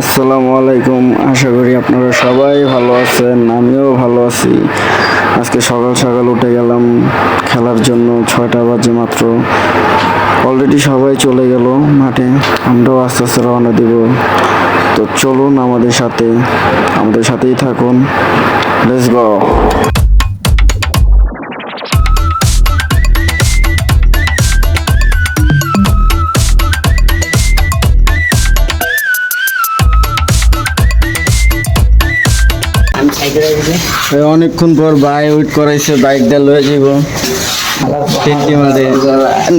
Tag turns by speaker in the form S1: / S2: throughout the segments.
S1: আসসালামু আলাইকুম। আশা করি আপনারা সবাই ভালো আছেন, আমিও ভালো আছি। আজকে সকাল সকাল উঠে গেলাম, খেলার জন্য ছয়টা বাজে মাত্র। অলরেডি সবাই চলে গেল মাঠে, আমরাও আস্তে আস্তে রওনা দিব। তো চলুন আমাদের সাথে, আমাদের সাথেই থাকুন। লেটস গো অনেকক্ষণ পর বাইক ওয়েট করাইছে বাইকটা লয়ে যাব তিনটি মারে।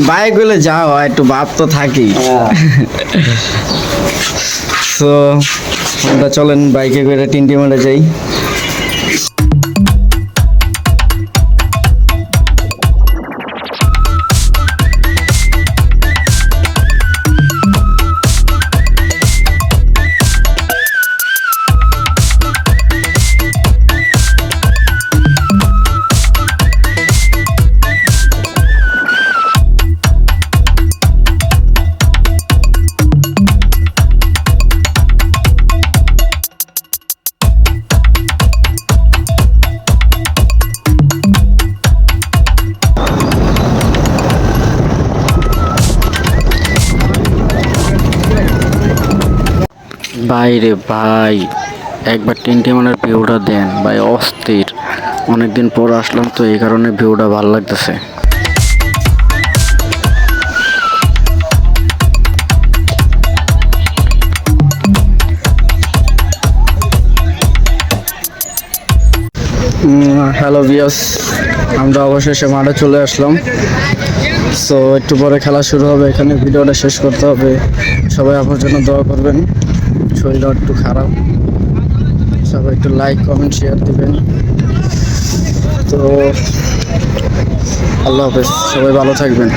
S1: বাইক হলে যাও একটু বাপ তো থাকি তো আমরা চলেন বাইকে করে তিনটি মারে যাই। বাইরে ভাই, একবার তিনটে মানের ভিউটা দেন। ভাই, অস্থির। অনেকদিন পর আসলাম তো, এই কারণে ভিউটা ভালো লাগতেছে। হ্যালো বিয়াস আমরা অবশেষে মাঠে চলে আসলাম। সো, একটু পরে খেলা শুরু হবে, এখানে ভিডিওটা শেষ করতে হবে। সবাই আমার জন্য দোয়া করবেন। শরীরটা একটু খারাপ। সবাই একটু লাইক কমেন্ট শেয়ার দেবেন। তো আল্লাহ হাফেজ, সবাই ভালো থাকবেন।